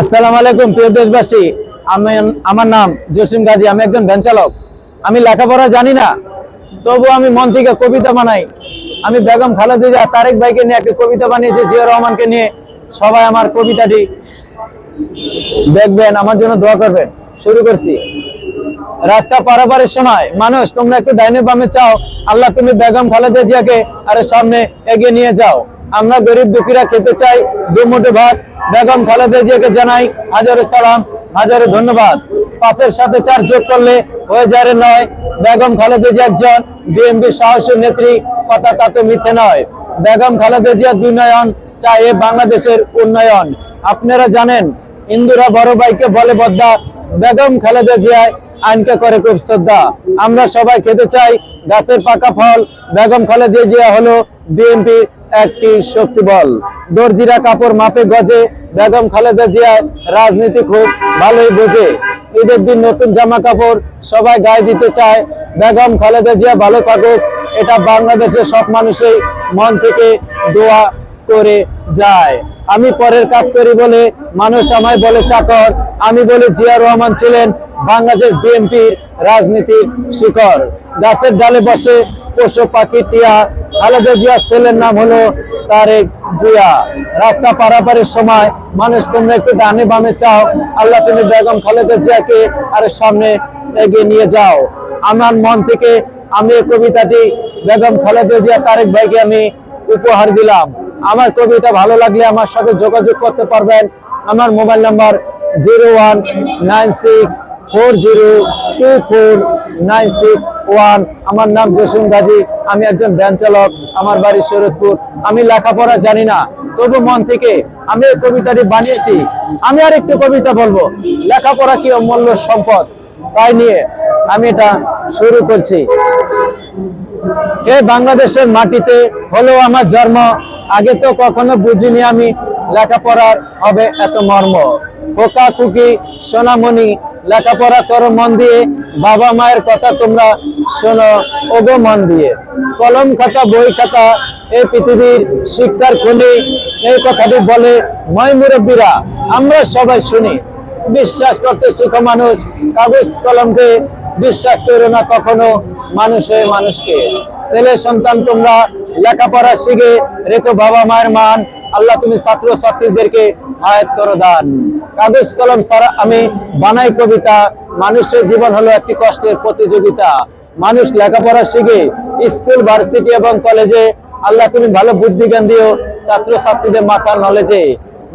আসসালামু আলাইকুম, প্রিয় দেশবাসী। আমি, আমার নাম জসিম গাজী, আমি একজন ভ্যান চালক। আমি লেখাপড়া জানি না, তবু আমি মন থেকে কবিতা বানাই। আমি বেগম খালেদা তারেক ভাইকে নিয়ে একটা কবিতা বানিয়েছি, জিয়া রহমানকে নিয়ে। সবাই আমার কবিতাটি দেখবেন, আমার জন্য দোয়া করবেন। শুরু করছি। রাস্তা পারাপারের সময়, মানুষ, তোমরা একটু ডাইনে বামে চাও। আল্লাহ, তুমি বেগম খালেদা জিয়াকে আরে সামনে এগিয়ে নিয়ে যাও। আমরা গরিব দুঃখীরা খেতে চাই দু মুঠো ভাত, বেগম খালেদা জিয়াকে জানাই হাজারে সালাম, হাজারে ধন্যবাদ। পাঁচের সাথে চার যোগ করলে হয়ে যারে নয়। বেগম খালেদা জিয়া একজন বিএনপি সাহসী নেত্রী, কথা তা তো মিথ্যে নয়। বেগম খালেদা জিয়া দুর্নয়ন চায় বাংলাদেশের উন্নয়ন। আপনারা জানেন, ইন্দুরা বড় ভাইকে বলে বদ্দা বেগম খালেদা জিয়ায় আইনকে করে খুব শ্রদ্ধা। আমরা সবাই খেতে চাই গাছের পাকা ফল। বেগম খালেদা জিয়া হলো বিএনপির একটি শক্তি বল। দর্জিরা কাপড় মাপে গজে, বেগম খালেদা জিয়ায় রাজনীতি খুব ভালোই বোঝে। ঈদের দিন নতুন জামা কাপড় সবাই গায়ে দিতে চায়। বেগম খালেদা জিয়া ভালো থাকুক, এটা বাংলাদেশের সব মানুষই মন থেকে দোয়া করে যায়। আমি পরের কাজ করি বলে মানুষ আমায় বলে, চাকর, আমি বলি জিয়া রহমান ছিলেন বাংলাদেশ বিএনপির রাজনীতির শিখর গাছের ডালে বসে পশু পাখি টিয়া, খালেদা জিয়ার ছেলের নাম হলো তারেক জিয়া। রাস্তা পারাপারের সময় মানুষ তোমরা একটু ডানে বামে চাও, আল্লাহ তুমি বেগম খালেদা জিয়াকে আর সামনে এগিয়ে নিয়ে যাও। আমার মন থেকে আমি এই কবিতাটি বেগম খালেদা জিয়া, তারেক ভাইকে আমি উপহার দিলাম। আমার কবিতা ভালো লাগলে আমার সাথে যোগাযোগ করতে পারবেন। আমার mobile number zero one nine six four zero two four nine six one, আমার নাম জসিম গাজী, আমি একজন ভ্যান চালক, আমার বাড়ি শরৎপুর আমি লেখাপড়া জানি না, তবু মন থেকে আমি এই কবিতাটি বানিয়েছি। আমি আর একটু কবিতা বলব। লেখাপড়া কি অমূল্য সম্পদ? তাই নিয়ে আমি এটা শুরু করছি। এ বাংলাদেশের মাটিতে হলো আমার জন্ম, আগে তো কখনো বুঝিনি আমি লেখাপড়ার হবে এত মর্ম। খোকা খুকি, সোনামণি, লেখাপড়া করো মন দিয়ে, বাবা মায়ের কথা তোমরা শোনো, ওগো মন দিয়ে। কলম খাতা, বই খাতা, এই পৃথিবীর শিক্ষার খনি, এই কথাটি বলে ময় মুরব্বীরা, আমরা সবাই শুনি। বিশ্বাস করতে শিখো মানুষ, কাগজ কলমকে বিশ্বাস করো না কখনো মানুষে মানুষকে। ছেলে সন্তান তোমরা লেখাপড়া শিখে রেখো বাবা মায়ের মান আল্লাহ তুমি ছাত্র ছাত্রীদেরকে আয়াত করো দান। কাগজ কলম ছাড়া আমি বানাই কবিতা, মানুষের জীবন হলো একটি কষ্টের প্রতিযোগিতা। মানুষ লেখাপড়া শিখে স্কুল, ভার্সিটি এবং কলেজে আল্লাহ তুমি ভালো বুদ্ধি জ্ঞান দিও, ছাত্র ছাত্রীদের মাথার নলেজে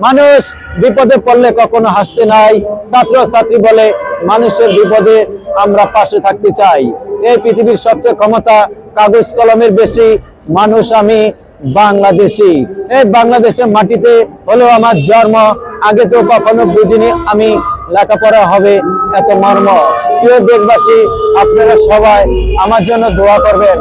মানুষ বিপদে পড়লে কখনো হাসতে নাই। ছাত্র ছাত্রী বলে মানুষের বিপদে আমরা পাশে থাকতে চাই। এই পৃথিবীর সবচেয়ে ক্ষমতা কাগজ কলমের বেশি। মানুষ আমি বাংলাদেশি। এই বাংলাদেশের মাটিতে হলো আমার জন্ম, আগে তো কখনো বুঝিনি আমি লেখাপড়া হবে এত মর্ম। প্রিয় দেশবাসী, আপনারা সবাই আমার জন্য দোয়া করবেন।